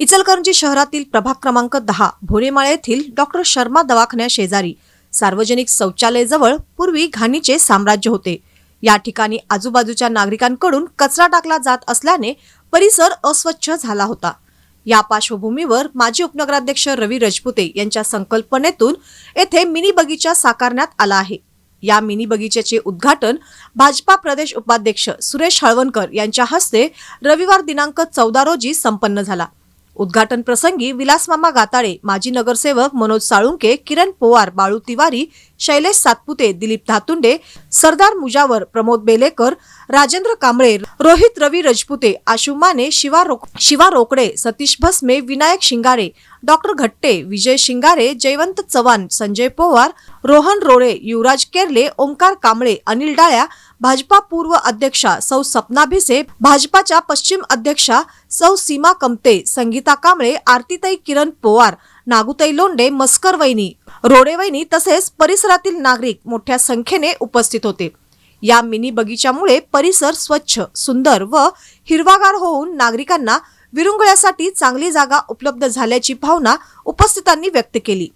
इचलकरंजी शहरातील प्रभाग क्रमांक दहा भोरेमाळे येथील डॉक्टर शर्मा दवाखान्या शेजारी सार्वजनिक शौचालयजवळ पूर्वी घाणीचे साम्राज्य होते. या ठिकाणी आजूबाजूच्या नागरिकांकडून कचरा टाकला जात असल्याने परिसर अस्वच्छ झाला होता. या पार्श्वभूमीवर माजी उपनगराध्यक्ष रवी रजपुते यांच्या संकल्पनेतून येथे मिनी बगीचा साकारण्यात आला आहे. या मिनी बगीच्याचे उद्घाटन भाजपा प्रदेश उपाध्यक्ष सुरेश हळवणकर यांच्या हस्ते रविवार दिनांक चौदा रोजी संपन्न झाला. उद्घाटन प्रसंगी विलासमामा गाताळे माजी नगरसेवक मनोज साळुंके किरण पोवार बाळू तिवारी शैलेश सातपुते दिलीप धातुंडे सरदार मुजावर प्रमोद बेलेकर राजेंद्र कांबळे रोहित रवी रजपुते आशु माने शिवा रोक शिवा रोकडे सतीश भस्मे विनायक शिंगारे डॉक्टर घट्टे विजय शिंगारे जयवंत चव्हाण संजय पोवार रोहन रोळे युवराज केरले ओंकार कांबळे अनिल डाळ्या भाजपा पूर्व अध्यक्षा सौ सपना भिसे भाजपाच्या पश्चिम अध्यक्षा सौ सीमा कमते संगीता कांबळे आरतीताई किरण पोवार नागुताई लोंडे मस्कर वैनी रोडेवैनी तसेच परिसरातील नागरिक मोठ्या संख्येने उपस्थित होते. या मिनी बगीच्यामुळे परिसर स्वच्छ सुंदर व हिरवागार होऊन नागरिकांना विरुंगळ्यासाठी चांगली जागा उपलब्ध झाल्याची भावना उपस्थितांनी व्यक्त केली.